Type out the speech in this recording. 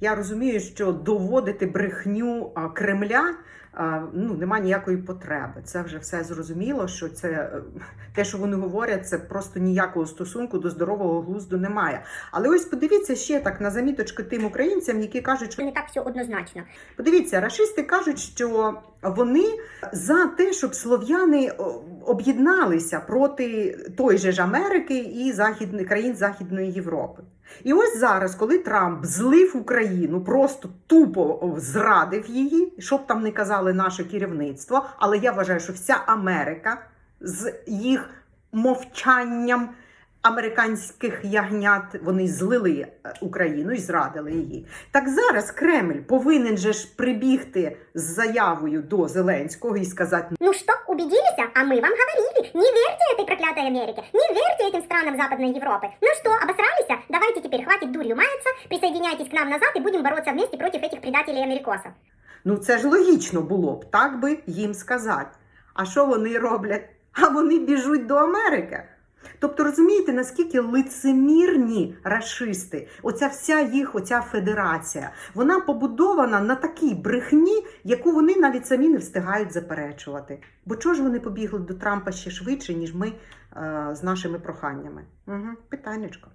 Я розумію, що доводити брехню Кремля ну немає ніякої потреби. Це вже все зрозуміло. Що це е, те, що вони говорять, це просто ніякого стосунку до здорового глузду немає. Але ось подивіться ще так на заміточки тим українцям, які кажуть, що не так все однозначно. Подивіться, рашисти кажуть, що вони за те, щоб слов'яни об'єдналися проти той же ж Америки і західних країн Західної Європи. І ось зараз, коли Трамп злив Україну, просто тупо зрадив її, щоб там не казали наше керівництво, але я вважаю, що вся Америка з їх мовчанням американських ягнят вони злили е, Україну і зрадили її. Так зараз Кремль повинен же ж прибігти з заявою до Зеленського і сказати: Ну что, убедились? А мы вам говорили, не верьте этой проклятой Америке, не верьте этим странам Западной Европы. Ну что, обосрались? Давайте теперь хватит дурью маяться, присоединяйтесь к нам назад и будем бороться вместе против этих предателей америкосов. ну це ж логічно було б, так би їм сказати. А що вони роблять? А вони біжуть до Америки. Тобто розумієте, наскільки лицемірні рашисти, оця вся їх, оця федерація, вона побудована на такій брехні, яку вони навіть самі не встигають заперечувати. Бо чого ж вони побігли до Трампа ще швидше, ніж ми е, з нашими проханнями? Угу, питаннячко.